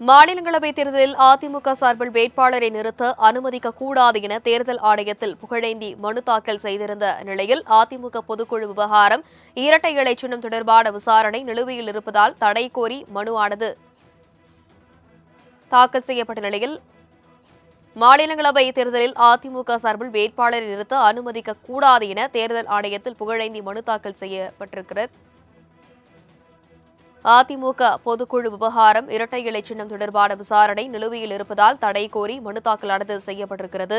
மாநிலங்களவை தேர்தலில் அதிமுக சார்பில் வேட்பாளரை நிறுத்த அனுமதிக்க கூடாது என தேர்தல் ஆணையத்தில் புகழேந்தி மனு தாக்கல் செய்திருந்த நிலையில் அதிமுக பொதுக்குழு விவகாரம் இரட்டை இலை சின்னம் தொடர்பான விசாரணை நிலுவையில் இருப்பதால் தடை கோரி மனுவானது. தாக்கல் செய்யப்பட்ட நிலையில் மாநிலங்களவை தேர்தலில் அதிமுக சார்பில் வேட்பாளரை நிறுத்த அனுமதிக்க கூடாது என தேர்தல் ஆணையத்தில் புகழேந்தி மனு தாக்கல் செய்யப்பட்டிருக்கிறது. அதிமுக பொதுக்குழு விவகாரம் இரட்டை இலை சின்னம் தொடர்பான விசாரணை நிலுவையில் இருப்பதால் தடை கோரி மனு தாக்கலானது செய்யப்பட்டிருக்கிறது.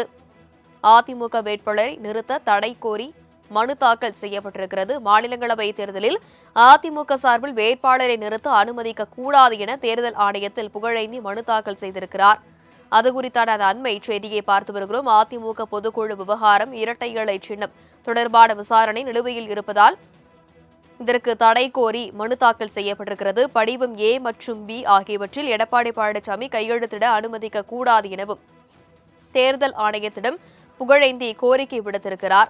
அதிமுக வேட்பாளரை நிறுத்த தடை கோரி மனு தாக்கல் செய்யப்பட்டிருக்கிறது. மாநிலங்களவை தேர்தலில் அதிமுக சார்பில் வேட்பாளரை நிறுத்த அனுமதிக்க கூடாது என தேர்தல் ஆணையத்தில் புகழேந்தி மனு தாக்கல் செய்திருக்கிறார். அது குறித்தான அண்மை செய்தியை பார்த்து வருகிறோம். அதிமுக பொதுக்குழு விவகாரம் இரட்டை இலை சின்னம் தொடர்பான விசாரணை நிலுவையில் இருப்பதால் இதற்கு தடை கோரி மனு தாக்கல் செய்யப்பட்டிருக்கிறது. படிவம் ஏ மற்றும் பி ஆகியவற்றில் எடப்பாடி பழனிசாமி கையெழுத்திட அனுமதிக்க கூடாது எனவும் தேர்தல் ஆணையத்திடம் புகழேந்தி கோரிக்கை விடுத்திருக்கிறார்.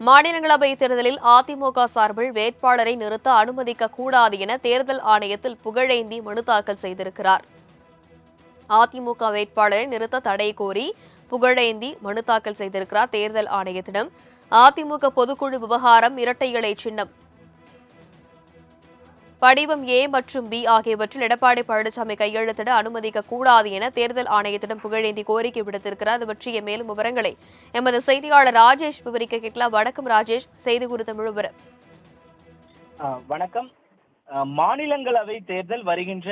மாநிலங்களவை தேர்தலில் அதிமுக சார்பில் வேட்பாளரை நிறுத்த அனுமதிக்க கூடாது என தேர்தல் ஆணையத்தில் புகழேந்தி மனு தாக்கல் செய்திருக்கிறார். அதிமுக வேட்பாளரை நிறுத்த தடை கோரி புகழேந்தி மனு தாக்கல் செய்திருக்கிறார் தேர்தல் ஆணையத்திடம். அதிமுக பொதுக்குழு விவகாரம் இரட்டை இலை சின்னம். படிவம் ஏ மற்றும் பி ஆகியவற்றில் எடப்பாடி பழனிசாமி கையெழுத்திட அனுமதிக்க கூடாது என தேர்தல் ஆணையத்திடம் புகழேந்தி கோரிக்கை விடுத்திருக்கிறார். அது பற்றிய மேலும் விவரங்களை எமது செய்தியாளர் ராஜேஷ் விவரிக்க கேட்கலாம். வணக்கம் ராஜேஷ். செய்தி குறித்த முழு விவரம். வணக்கம். மாநிலங்களவை தேர்தல் வருகின்ற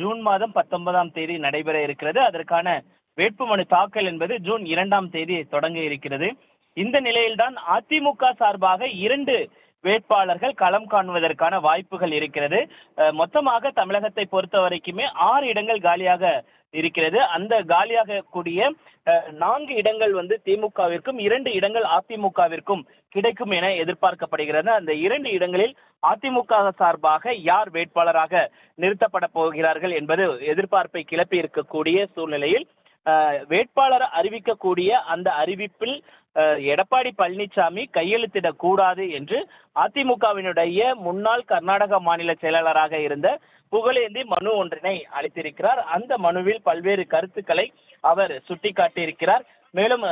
ஜூன் மாதம் பத்தொன்பதாம் தேதி நடைபெற இருக்கிறது. அதற்கான வேட்புமனு தாக்கல் என்பது ஜூன் இரண்டாம் தேதி தொடங்க இருக்கிறது. இந்த நிலையில்தான் அதிமுக சார்பாக இரண்டு வேட்பாளர்கள் களம் காணுவதற்கான வாய்ப்புகள் இருக்கிறது. மொத்தமாக தமிழகத்தை பொறுத்த வரைக்குமே ஆறு இடங்கள் காலியாக இருக்கிறது. அந்த காலியாக கூடிய நான்கு இடங்கள் வந்து திமுகவிற்கும் இரண்டு இடங்கள் அதிமுகவிற்கும் கிடைக்கும் என எதிர்பார்க்கப்படுகிறது. அந்த இரண்டு இடங்களில் அதிமுக சார்பாக யார் வேட்பாளராக நிறுத்தப்பட போகிறார்கள் என்பது எதிர்பார்ப்பை கிளப்பி இருக்கக்கூடிய சூழ்நிலையில் அஹ், வேட்பாளர் அறிவிக்கக்கூடிய அந்த அறிவிப்பில் எடப்பாடி பழனிசாமி கையெழுத்திடக்கூடாது என்று அதிமுகவினுடைய முன்னாள் கர்நாடக மாநில செயலாளராக இருந்த புகழேந்தி மனு ஒன்றினை அளித்திருக்கிறார். அந்த மனுவில் பல்வேறு கருத்துக்களை அவர் சுட்டிக்காட்டியிருக்கிறார். மேலும்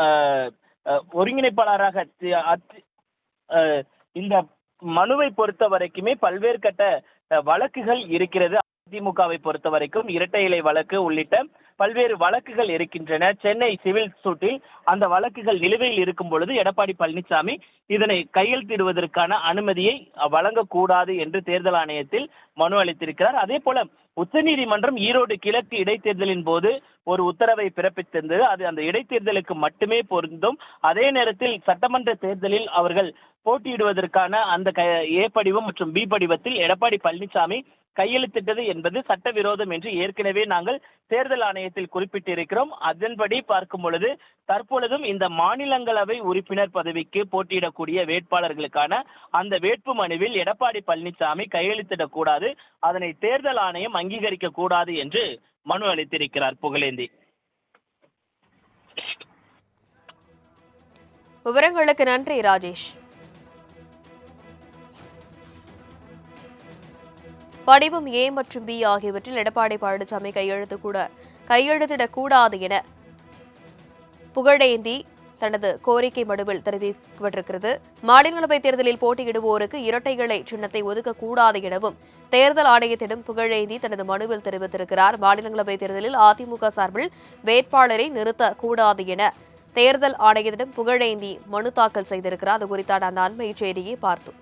ஒருங்கிணைப்பாளராக அத்தி- இந்த மனுவை பொறுத்த வரைக்குமே பல்வேறு கட்ட வழக்குகள் இருக்கிறது. அதிமுகவை பொறுத்த வரைக்கும் இரட்டை இலை வழக்கு உள்ளிட்ட பல்வேறு வழக்குகள் இருக்கின்றன. சென்னை சிவில் சூட்டில் அந்த வழக்குகள் நிலுவையில் இருக்கும் பொழுது எடப்பாடி பழனிசாமி இதனை கையெழுத்திடுவதற்கான அனுமதியை வழங்கக்கூடாது என்று தேர்தல் ஆணையத்தில் மனு அளித்திருக்கிறார். அதே போல உச்சநீதிமன்றம் ஈரோடு கிழக்கு இடைத்தேர்தலின் போது ஒரு உத்தரவை பிறப்பித்திருந்தது அது அந்த இடைத்தேர்தலுக்கு மட்டுமே பொருந்தும். அதே நேரத்தில் சட்டமன்ற தேர்தலில் அவர்கள் போட்டியிடுவதற்கான அந்த க ஏ படிவம் மற்றும் பி படிவத்தில் எடப்பாடி பழனிசாமி கையெழுத்திட்டது என்பது சட்டவிரோதம் என்று ஏற்கனவே நாங்கள் தேர்தல் ஆணையத்தில் குறிப்பிட்டிருக்கிறோம். அதன்படி பார்க்கும் பொழுது தற்பொழுதும் இந்த மாநிலங்களவை உறுப்பினர் பதவிக்கு போட்டியிடக்கூடிய வேட்பாளர்களுக்கான அந்த வேட்பு மனுவில் எடப்பாடி பழனிசாமி கையெழுத்திடக்கூடாது அதனை தேர்தல் ஆணையம் அங்கீகரிக்க கூடாது என்று மனு அளித்திருக்கிறார் புகழேந்தி. விவரங்களுக்கு நன்றி ராஜேஷ். படிவம் ஏ மற்றும் பி ஆகியவற்றில் எடப்பாடி பழனிசாமி கையெழுத்து கூட கையெழுத்திடக்கூடாது என புகழேந்தி தனது கோரிக்கை மனுவில் தெரிவிக்கப்பட்டிருக்கிறது. மாநிலங்களவை தேர்தலில் போட்டியிடுவோருக்கு இரட்டை இலை சின்னத்தை ஒதுக்கக்கூடாது எனவும் தேர்தல் ஆணையத்திடம் புகழேந்தி தனது மனுவில் தெரிவித்திருக்கிறார். மாநிலங்களவை தேர்தலில் அதிமுக சார்பில் வேட்பாளரை நிறுத்தக்கூடாது என தேர்தல் ஆணையத்திடம் புகழேந்தி மனு தாக்கல் செய்திருக்கிறார். அது குறித்தான அந்த அண்மை செய்தியை பார்த்தோம்.